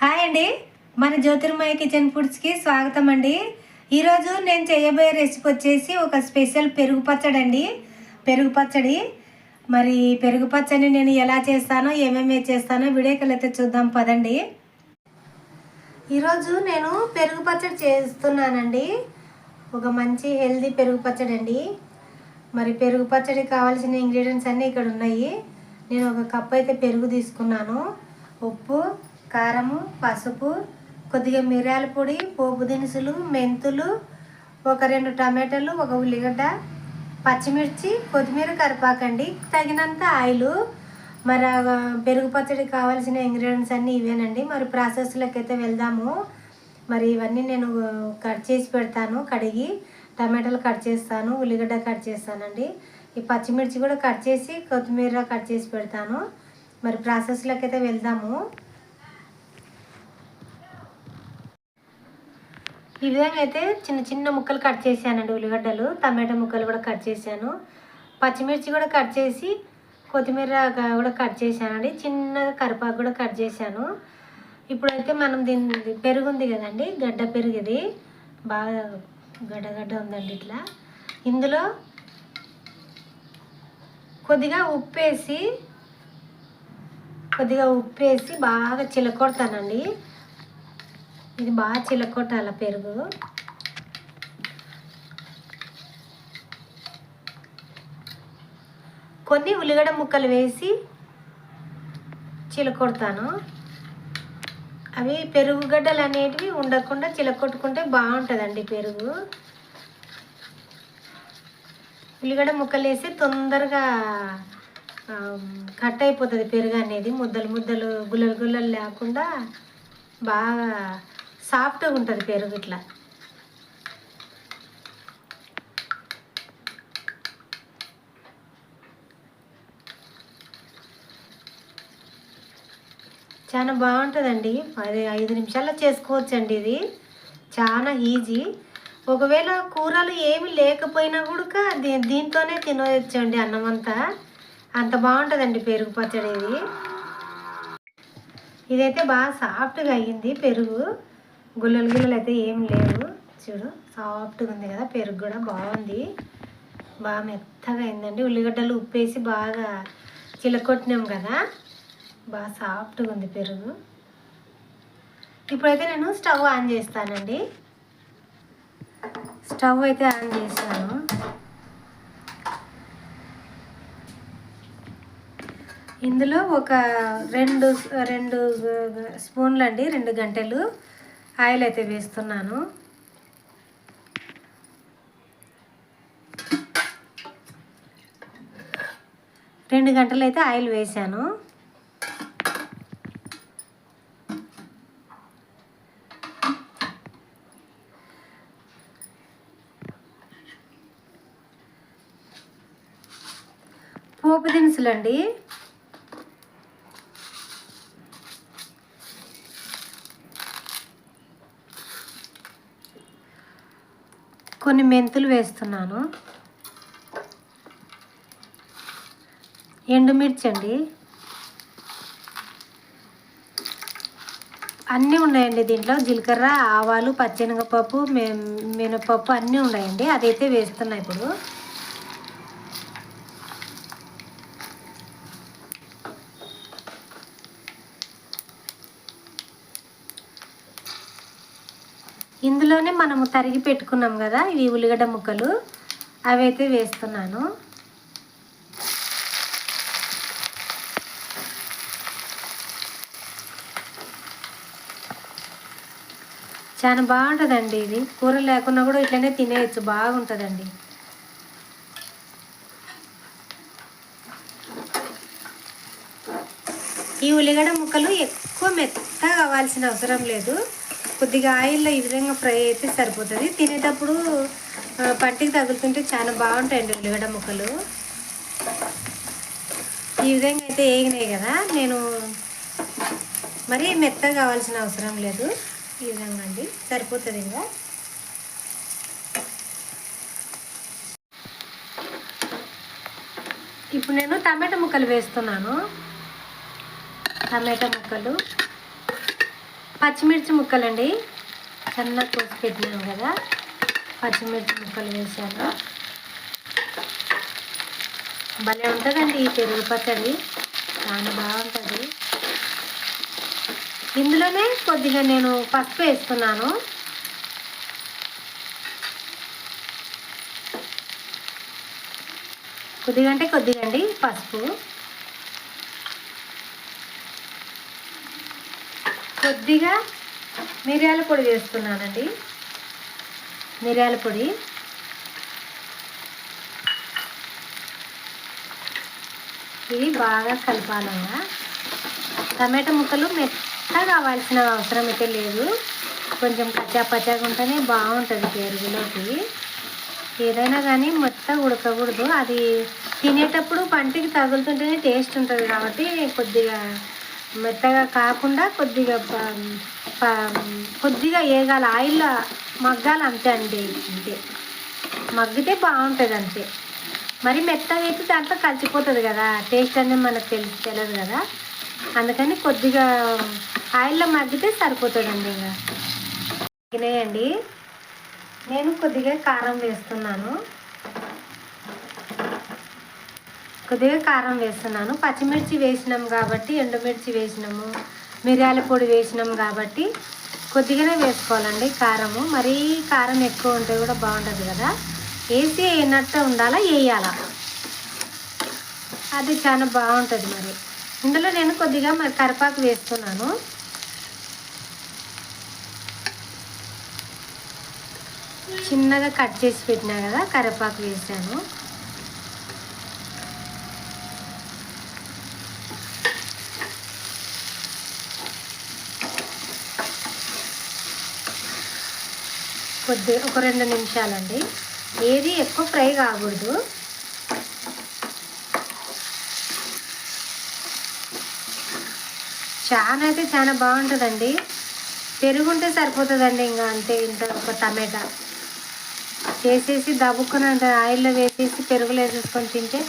Hi అండి. మన జ్యోతిర్మయ kitchen ఫుడ్స్కి స్వాగతం అండి. ఈరోజు నేను చేయబోయే రెసిపీ వచ్చేసి ఒక స్పెషల్ పెరుగు పచ్చడి అండి. పెరుగు పచ్చడి. మరి పెరుగు పచ్చడి నేను ఎలా చేస్తానో ఏమేమి చేస్తానో వీడియోకి అయితే చూద్దాం పదండి. ఈరోజు నేను పెరుగు పచ్చడి చేస్తున్నానండి. ఒక మంచి హెల్దీ పెరుగు పచ్చడి అండి. మరి పెరుగు పచ్చడి కావాల్సిన ఇంగ్రీడియంట్స్ అన్నీ ఇక్కడ ఉన్నాయి. నేను ఒక కప్ అయితే పెరుగు తీసుకున్నాను. ఉప్పు కారము పసుపు కొద్దిగా మిరియాల పొడి పోపు దినుసులు మెంతులు ఒక రెండు టమాటాలు ఒక ఉల్లిగడ్డ పచ్చిమిర్చి కొత్తిమీర కరిపాకండి తగినంత ఆయిల్ మరి పెరుగు పచ్చడి కావాల్సిన ఇంగ్రీడియంట్స్ అన్నీ ఇవేనండి. మరి ప్రాసెస్లోకి అయితే వెళ్దాము. మరి ఇవన్నీ నేను కట్ చేసి పెడతాను కడిగి టమాటాలు కట్ చేస్తాను ఉల్లిగడ్డ కట్ చేస్తానండి. ఈ పచ్చిమిర్చి కూడా కట్ చేసి కొత్తిమీర కట్ చేసి పెడతాను. మరి ప్రాసెస్లోకి అయితే వెళ్దాము. ఈ విధంగా అయితే చిన్న చిన్న ముక్కలు కట్ చేశానండి ఉల్లిగడ్డలు టమాటా ముక్కలు కూడా కట్ చేశాను. పచ్చిమిర్చి కూడా కట్ చేసి కొత్తిమీర కూడా కట్ చేశానండి. చిన్నగా కరిపాకు కూడా కట్ చేశాను. ఇప్పుడైతే మనం దీని పెరుగు ఉంది కదండి గడ్డ పెరుగు ఇది. బాగా గడ్డ గడ్డ ఉందండి ఇట్లా. ఇందులో కొద్దిగా ఉప్పు వేసి కొద్దిగా ఉప్పు వేసి బాగా చిలకొడతానండి. ఇది బాగా చిలకొట్టాల పెరుగు. కొన్ని ఉల్లిగడ్డ ముక్కలు వేసి చిలకొడతాను. అవి పెరుగు గడ్డలు అనేటివి ఉండకుండా చిలకొట్టుకుంటే బాగుంటుందండి పెరుగు. ఉల్లిగడ్డ ముక్కలు వేసి తొందరగా కట్ అయిపోతుంది పెరుగు అనేది. ముద్దలు ముద్దలు గుల్లలు గుల్లలు లేకుండా బాగా సాఫ్ట్గా ఉంటుంది పెరుగు ఇట్లా. చాలా బాగుంటుందండి. అది ఐదు నిమిషాల్లో చేసుకోవచ్చండి ఇది. చాలా ఈజీ. ఒకవేళ కూరలు ఏమి లేకపోయినా కూడా దీ దీంతోనే తినవచ్చండి అన్నం అంతా. అంత బాగుంటుందండి పెరుగు పచ్చడి ఇది ఇదైతే బాగా సాఫ్ట్గా అయ్యింది పెరుగు. గుల్లలు గుల్లలు అయితే ఏం లేవు. చూడు సాఫ్ట్గా ఉంది కదా పెరుగు కూడా బాగుంది. బాగా మెత్తగా అయిందండి. ఉల్లిగడ్డలు ఉప్పేసి బాగా చిలకొట్టినాం కదా బాగా సాఫ్ట్గా ఉంది పెరుగు. ఇప్పుడైతే నేను స్టవ్ ఆన్ చేస్తానండి. స్టవ్ అయితే ఆన్ చేశాను. ఇందులో ఒక రెండు రెండు స్పూన్లు అండి రెండు గంటలు ఆయిల్ అయితే వేస్తున్నాను. రెండు గంటలు అయితే ఆయిల్ వేసాను. పోపు దినుసులండి. కొన్ని మెంతులు వేస్తున్నాను. ఎండుమిర్చి అండి అన్నీ ఉన్నాయండి దీంట్లో. జీలకర్ర ఆవాలు పచ్చెనగపప్పు మె మినపప్పు అన్నీ ఉన్నాయండి. అదైతే వేస్తున్నా ఇప్పుడు. ఇందులోనే మనము తరిగి పెట్టుకున్నాం కదా ఇవి ఉల్లిగడ్డ ముక్కలు. అవి అయితే వేస్తున్నాను. చాలా బాగుంటుందండి ఇది. కూర లేకున్నా కూడా ఇట్లనే తినేయచ్చు బాగుంటుందండి. ఈ ఉల్లిగడ్డ ముక్కలు ఎక్కువ మెత్తగా కావాల్సిన అవసరం లేదు. కొద్దిగా ఆయిల్లో ఈ విధంగా ఫ్రై అయితే సరిపోతుంది. తినేటప్పుడు పంటికి తగులుతుంటే చాలా బాగుంటాయండి ఉల్లిగడ్డ ముక్కలు. ఈ విధంగా అయితే వేగినాయి కదా నేను మరీ మెత్తగా కావాల్సిన అవసరం లేదు. ఈ విధంగా అండి సరిపోతుంది ఇంకా. ఇప్పుడు నేను టమాటా ముక్కలు వేస్తున్నాను. టమాటా ముక్కలు. పచ్చిమిర్చి ముక్కలండి. సన్న కోసి పెట్టినాం కదా. పచ్చిమిర్చి ముక్కలు వేసాను. భలే ఉంటుందండి ఈ పెరుగు పచ్చడి. చాలా బాగుంటుంది. ఇందులోనే కొద్దిగా నేను పసుపు వేస్తున్నాను కొద్దిగా అంటే కొద్దిగా అండి పసుపు. కొద్దిగా మిరియాల పొడి వేస్తున్నానండి. మిరియాల పొడి. ఇది బాగా కలపాలంగా టమాటా ముక్కలు మెత్తగా కావాల్సిన అవసరం అయితే లేదు. కొంచెం కచ్చా పచ్చాగా ఉంటేనే బాగుంటుంది పెరుగులోకి. ఏదైనా కానీ మెత్తగా ఉడకకూడదు. అది తినేటప్పుడు పంటికి తగులుతుంటేనే టేస్ట్ ఉంటుంది కాబట్టి కొద్దిగా మెత్తగా కాకుండా కొద్దిగా కొద్దిగా వేయగల ఆయిల్లో మగ్గాలి అంతే అండి. అంతే. మగ్గితే బాగుంటుంది అంతే. మరి మెత్తగా అయితే దాంట్లో కలిసిపోతుంది కదా టేస్ట్ అనేది మనకు తెలిసి తెలియదు కదా. అందుకని కొద్దిగా ఆయిల్లో మగ్గితే సరిపోతుందండి ఇంకా. మగ్గినాయండి. నేను కొద్దిగా కారం వేస్తున్నాను. కొద్దిగా కారం వేస్తున్నాను. పచ్చిమిర్చి వేసినాం కాబట్టి ఎండుమిర్చి వేసినాము. మిరియాల పొడి వేసినాం కాబట్టి కొద్దిగానే వేసుకోవాలండి కారము. మరీ కారం ఎక్కువ ఉంటే కూడా బాగుంటుంది కదా. వేసి వేయనట్టు ఉండాలా వేయాలా? అది చాలా బాగుంటుంది మరి. ఇందులో నేను కొద్దిగా మరి కరిపాకు వేస్తున్నాను. చిన్నగా కట్ చేసి పెట్టినా కదా కరివేపాకు వేసాను. కొద్ది ఒక రెండు నిమిషాలండి. ఏది ఎక్కువ ఫ్రై కాకూడదు. చాలా అయితే చాలా బాగుంటుందండి. పెరుగుంటే సరిపోతుందండి ఇంకా అంతే ఇంత ఒక టమాటా. చేసేసి దబ్బుకొని ఆయిల్లో వేసేసి పెరుగులు వేసేసుకొని తింటే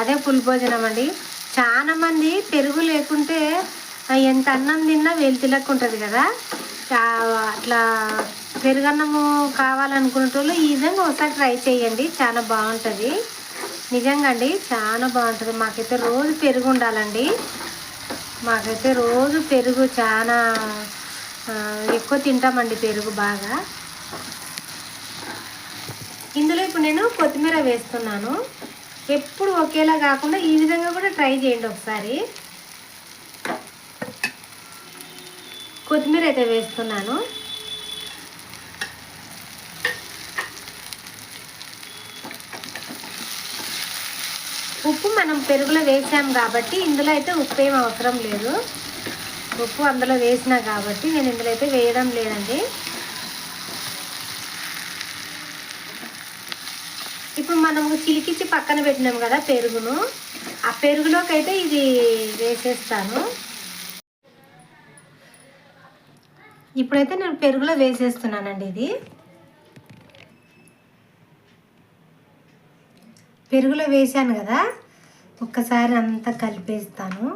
అదే పులి భోజనం అండి చాలా మంది పెరుగు లేకుంటే ఎంత అన్నం తిన్నా వెళ్తిలెక్క ఉంటుంది కదా. చా- అట్లా పెరుగన్నము కావాలనుకునే వాళ్ళు ఈ విధంగా ఒకసారి ట్రై చేయండి. చాలా బాగుంటుంది. నిజంగా అండి చాలా బాగుంటుంది. మాకైతే రోజు పెరుగు ఉండాలండి. మాకైతే రోజు పెరుగు చాలా ఎక్కువ తింటామండి పెరుగు బాగా. ఇందులో ఇప్పుడు నేను కొత్తిమీర వేస్తున్నాను. ఎప్పుడు ఒకేలా కాకుండా ఈ విధంగా కూడా ట్రై చేయండి ఒకసారి. కొత్తిమీర అయితే వేస్తున్నాను. ఉప్పు మనం పెరుగులో వేసాం కాబట్టి ఇందులో అయితే ఉప్పు ఏం అవసరం లేదు. ఉప్పు అందులో వేసినా కాబట్టి నేను ఇందులో అయితే వేయడం లేదండి. ఇప్పుడు మనం చిలికిచ్చి పక్కన పెట్టినాం కదా పెరుగును. ఆ పెరుగులోకి అయితే ఇది వేసేస్తాను. ఇప్పుడైతే నేను పెరుగులో వేసేస్తున్నానండి ఇది. పెరుగులో వేసాను కదా ఒక్కసారి అంతా కలిపేస్తాను.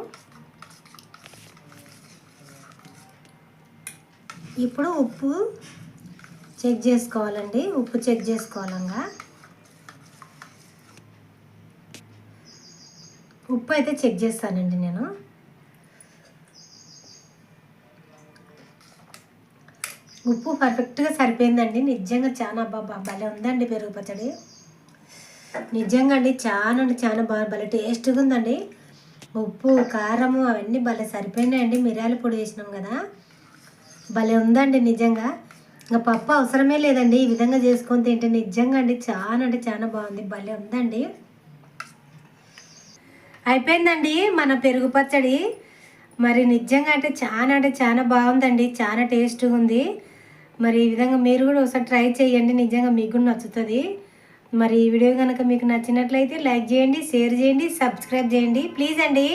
ఇప్పుడు ఉప్పు చెక్ చేసుకోవాలండి ఉప్పు చెక్ చేసుకోవాలంగా. ఉప్పు అయితే చెక్ చేస్తానండి నేను. ఉప్పు పర్ఫెక్ట్గా సరిపోయిందండి. నిజంగా చాలా బాబా భలే ఉందండి పెరుగు పచ్చడి. నిజంగా అండి చాలా అంటే చాలా బాగా భలే టేస్ట్గా ఉందండి. ఉప్పు కారము అవన్నీ భలే సరిపోయినాయండి. మిరియాల పొడి వేసినాం కదా. భలే ఉందండి నిజంగా. ఇంకా పప్పు అవసరమే లేదండి. ఈ విధంగా చేసుకొని తింటే నిజంగా అండి చాలా అంటే చాలా బాగుంది. భలే ఉందండి. అయిపోయిందండి మన పెరుగు పచ్చడి. మరి నిజంగా అంటే చాలా అంటే చాలా బాగుందండి. చాలా టేస్ట్గా ఉంది. మరి ఈ విధంగా మీరు కూడా ఒకసారి ట్రై చేయండి. నిజంగా మీకు కూడా నచ్చుతుంది. మరి ఈ వీడియో కనుక మీకు నచ్చినట్లయితే లైక్ చేయండి షేర్ చేయండి సబ్స్క్రైబ్ చేయండి. ప్లీజ్ అండి.